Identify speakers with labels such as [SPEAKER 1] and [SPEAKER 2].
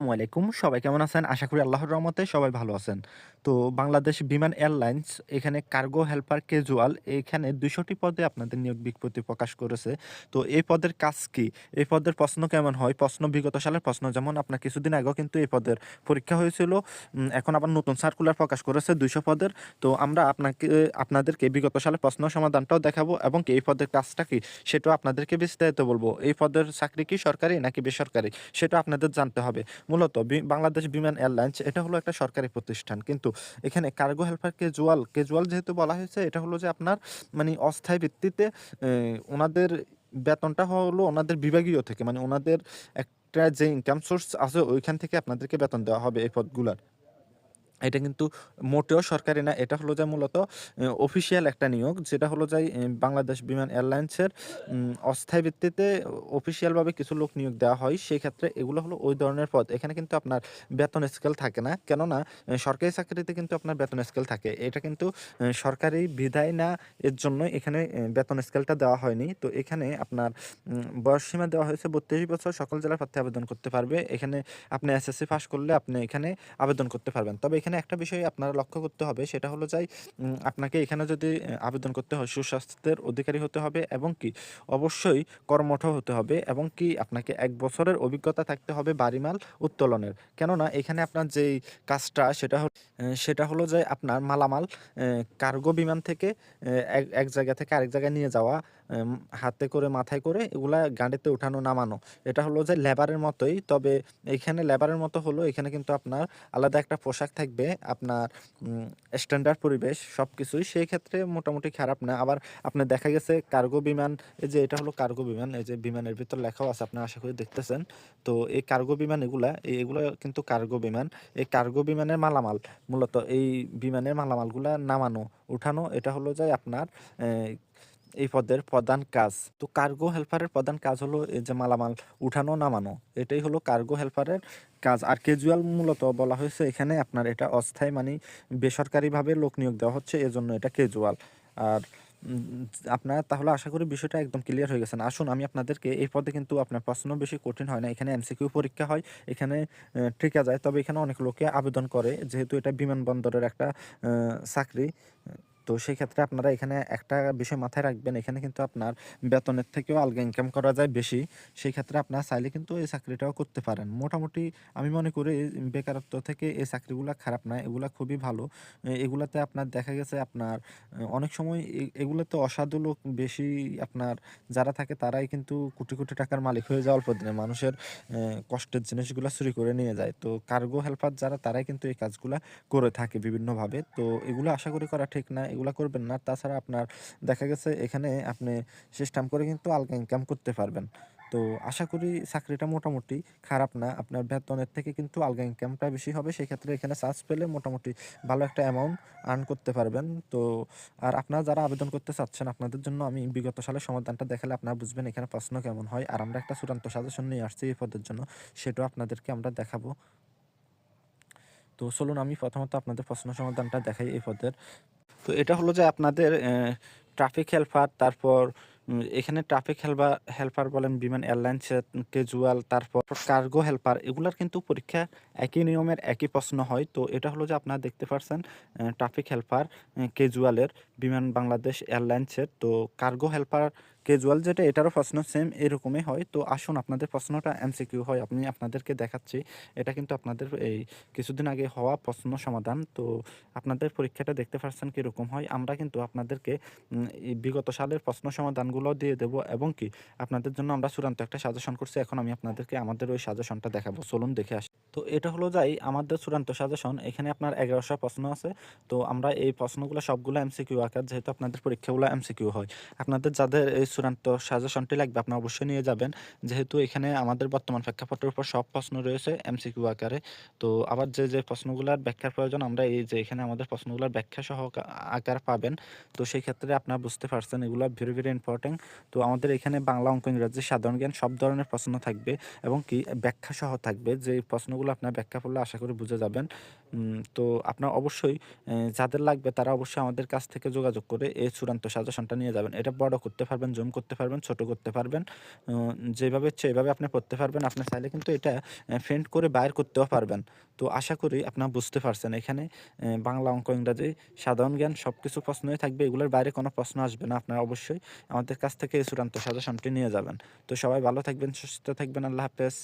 [SPEAKER 1] আসসালামু আলাইকুম। সবাই কেমন আছেন? আশা করি আল্লাহর রহমতে সবাই ভালো আছেন। তো বাংলাদেশ বিমান এয়ারলাইন্স, এখানে কার্গো হেল্পার ক্যাজুয়াল এখানে ২০০ টি পদে আপনাদের নিয়োগ বিজ্ঞপ্তি প্রকাশ করেছে। তো এই পদের কাজ কি? এই পদের প্রশ্ন কেমন হয়? প্রশ্ন বিগত সালের প্রশ্ন যেমন আপনার কিছুদিন আগেও কিন্তু এই পদের পরীক্ষা হয়েছিল। এখন আবার নতুন সার্কুলার প্রকাশ করেছে ২০০ পদের। তো আমরা আপনাকে, আপনাদেরকে বিগত সালের প্রশ্ন সমাধানটাও দেখাবো এবং এই পদের কাজটা কি? সেটাও আপনাদেরকে বিস্তারিত বলব। এই পদের চাকরি কি সরকারি নাকি বেসরকারি? সেটা আপনাদের জানতে হবে। মূলত বাংলাদেশ বিমান এয়ারলাইন্স, এটা হলো একটা সরকারি প্রতিষ্ঠান। কিন্তু এখানে কার্গো হেল্পার কেজুয়াল কেজুয়াল যেহেতু বলা হয়েছে, এটা হলো যে আপনার মানে অস্থায়ী ভিত্তিতে ওনাদের বেতনটা হলো ওনাদের বিভাগীয় থেকে মানে ওনাদের একটা যে ইনকাম সোর্স আছে, ওইখান থেকে আপনাদেরকে বেতন দেওয়া হবে এই পদগুলার। এটা কিন্তু মোটেও সরকারি না। এটা হলো যে মূলত অফিসিয়াল একটা নিয়োগ। যেটা হলো যাই বাংলাদেশ বিমান এয়ারলাইন্সের অস্থায়ী ভিত্তিতে অফিসিয়ালভাবে কিছু লোক নিয়োগ দেওয়া হয়। সেই ক্ষেত্রে এগুলো হলো ওই ধরনের পদ। এখানে কিন্তু আপনার বেতন স্কেল থাকে না। কেননা সরকারি চাকরিতে কিন্তু আপনার বেতন স্কেল থাকে। এটা কিন্তু সরকারি বিধায় না, এর জন্য এখানে বেতন স্কেলটা দেওয়া হয়নি। তো এখানে আপনার বয়সসীমা দেওয়া হয়েছে ৩২ বছর সকল জেলার প্রার্থী আবেদন করতে পারবে। এখানে আপনি এসএসসি পাস করলে আপনি এখানে আবেদন করতে পারবেন। তবে এখানে একটা বিষয় আপনারা লক্ষ্য করতে হবে সেটা হলো যাই আপনাকে এখানে যদি আবেদন করতে হয় সুস্বাস্থ্যের অধিকারী হতে হবে এবং কি অবশ্যই কর্মঠ হতে হবে এবং কি আপনাকে এক বছরের অভিজ্ঞতা থাকতে হবে বাড়িমাল উত্তোলনের। কেননা এখানে আপনার যেই কাজটা সেটা হল সেটা হলো যে আপনার মালামাল কার্গো বিমান থেকে এক জায়গা থেকে আরেক জায়গায় নিয়ে যাওয়া, হাতে করে মাথায় করে এগুলা গাড়িতে উঠানো নামানো। এটা হলো যে লেবারের মতোই। তবে এখানে লেবারের মতো হলেও এখানে কিন্তু আপনার আলাদা একটা পোশাক থাকবে। আপনার স্ট্যান্ডার্ড পরিবেশ সবকিছুই। সেই ক্ষেত্রে মোটামুটি খারাপ না। আবার আপনার দেখা গেছে কার্গো বিমান এই যে এটা হলো কার্গো বিমান। এই যে বিমানের ভিতর লেখাও আছে আপনারা আশা করি দেখতেছেন। তো এই কার্গো বিমান এগুলা, এগুলো কিন্তু কার্গো বিমান। এই কার্গো বিমানের মালামাল মূলত এই বিমানের মালামালগুলা নামানো, উঠানো এটা হলো যাই আপনার এই পদের প্রধান কাজ। তো কার্গো হেল্পারের প্রধান কাজ হলো এই যে মালামাল উঠানো, নামানো। এটাই হলো কার্গো হেল্পারের কাজ। আর ক্যাজুয়াল মূলত বলা হয়েছে এখানে আপনার এটা অস্থায়ী মানি বেসরকারিভাবে লোক নিয়োগ দেওয়া হচ্ছে এজন্য এটা ক্যাজুয়াল। আর আপনারা তাহলে আশা করি বিষয়টা একদম ক্লিয়ার হয়ে গেছেন। আসুন আমি আপনাদেরকে এই পদে কিন্তু আপনার প্রশ্ন বেশি কঠিন হয় না। এখানে এমসিকিউ পরীক্ষা হয়। এখানে টিকা যায়। তবে এখানে অনেক লোকে আবেদন করে। যেহেতু এটা বিমানবন্দরের একটা চাকরি। তো সেক্ষেত্রে আপনারা এখানে একটা বিষয় মাথায় রাখবেন। এখানে কিন্তু আপনার বেতনের থেকেও আলগা ইনকাম করা যায় বেশি। সেই ক্ষেত্রে আপনারা চাইলে কিন্তু এই চাকরিটাও করতে পারেন। মোটামুটি আমি মনে করি বেকারত্ব থেকে এই চাকরিগুলো খারাপ না। এগুলা খুবই ভালো। এগুলাতে আপনার দেখা গেছে আপনার অনেক সময় এগুলাতে অসাধু লোক বেশি আপনার যারা থাকে তারাই কিন্তু কোটি, কোটি টাকার মালিক হয়ে যায় অল্প দিনে। মানুষের কষ্টের জিনিসগুলো চুরি করে নিয়ে যায়। তো কার্গো হেল্পার যারা তারাই কিন্তু এই কাজগুলা করে থাকে বিভিন্নভাবে। তো এগুলো আশা করি করা ঠিক না। এগুলা করবেন না। তাছাড়া আপনার দেখা গেছে এখানে আপনি সিস্টেম করে কিন্তু আলগা ইনকাম করতে পারবেন। তো আশা করি চাকরিটা মোটামুটি খারাপ না। আপনার বেতনের থেকে কিন্তু আলগা ইনকামটা বেশি হবে। সেক্ষেত্রে এখানে চার্জ পেলে মোটামুটি ভালো একটা অ্যামাউন্ট আর্ন করতে পারবেন। তো আর আপনারা যারা আবেদন করতে চাচ্ছেন, আপনাদের জন্য আমি বিগত সালের সমাধানটা দেখালে আপনারা বুঝবেন এখানে প্রশ্ন কেমন হয়। আর আমরা একটা চূড়ান্ত সাজেশন নিয়ে আসছি এই পদের জন্য। সেটাও আপনাদেরকে আমরা দেখাবো। তো চলুন আমি প্রথমত আপনাদের প্রশ্ন সমাধানটা দেখাই এই পদের। তো এটা হলো যে আপনাদের ট্রাফিক হেল্পার তারপর এখানে ট্রাফিক হেল্পার হেল্পার বলেন বিমান এয়ারলাইন্স কেজুয়াল তারপর কার্গো হেল্পার এগুলার কিন্তু পরীক্ষা একই নিয়মের, একই প্রশ্ন হয়। তো এটা হলো যে আপনারা দেখতে পাচ্ছেন ট্রাফিক হেল্পার কেজুয়ালের বিমান বাংলাদেশ এয়ারলাইন্সের। তো কার্গো হেল্পার ক্যাজুয়াল যেটা, এটারও প্রশ্ন সেম এরকমই হয়। তো আসুন আপনাদের প্রশ্নটা এমসিকিউ হয়। আমি আপনাদেরকে দেখাচ্ছি। এটা কিন্তু আপনাদের এই কিছুদিন আগে হওয়া প্রশ্ন সমাধান। তো আপনাদের পরীক্ষাটা দেখতে পারছেন কীরকম হয়। আমরা কিন্তু আপনাদেরকে বিগত সালের প্রশ্ন সমাধানগুলো দিয়ে দেবো এবং কি, আপনাদের জন্য আমরা চূড়ান্ত একটা সাজেশন করছি। এখন আমি আপনাদেরকে আমাদের ওই সাজেশনটা দেখাবো। চলুন দেখে আসি। তো এটা হলো যাই আমাদের চূড়ান্ত সাজেশন। এখানে আপনার এগারোশো প্রশ্ন আছে। তো আমরা এই প্রশ্নগুলো সবগুলো এমসিকিউ আকার যেহেতু আপনাদের পরীক্ষাগুলো এমসিকিউ হয়। আপনাদের যাদের এই চূড়ান্ত সাজেশনটি লাগবে আপনারা অবশ্যই নিয়ে যাবেন। যেহেতু এখানে আমাদের বর্তমান প্রেক্ষাপটের উপর সব প্রশ্ন রয়েছে এমসিকিউ আকারে। তো আবার যে, যে প্রশ্নগুলার ব্যাখ্যার প্রয়োজন আমরা এই যে এখানে আমাদের প্রশ্নগুলোর ব্যাখ্যা সহ আকার পাবেন। তো সেই ক্ষেত্রে আপনারা বুঝতে পারছেন এগুলো ভেরি, ভেরি ইম্পোর্টেন্ট। তো আমাদের এখানে বাংলা, অঙ্ক, ইংরাজি সাধারণ জ্ঞান সব ধরনের প্রশ্ন থাকবে এবং কি ব্যাখ্যা সহ থাকবে। যে প্রশ্নগুলো প্রশ্নগুলো আপনার ব্যাখ্যা করলে আশা করি বুঝে যাবেন। তো আপনার অবশ্যই যাদের লাগবে তারা অবশ্যই আমাদের কাছ থেকে যোগাযোগ করে এই চূড়ান্ত সাজেশনটা নিয়ে যাবেন। এটা বড় করতে পারবেন, জুম করতে পারবেন, ছোট করতে পারবেন। যেভাবে ইচ্ছে এভাবে আপনি পড়তে পারবেন। আপনি চাইলে কিন্তু এটা প্রিন্ট করে বাইর করতেও পারবেন। তো আশা করি আপনারা বুঝতে পারছেন। এখানে বাংলা, অঙ্ক, ইংরাজি, সাধারণ জ্ঞান সবকিছু প্রশ্নই থাকবে। এগুলোর বাইরে কোনো প্রশ্ন আসবে না। আপনারা অবশ্যই আমাদের কাছ থেকে এই চূড়ান্ত সাজেশনটি নিয়ে যাবেন। তো সবাই ভালো থাকবেন, সুস্থ থাকবেন। আল্লাহ হাফেজ।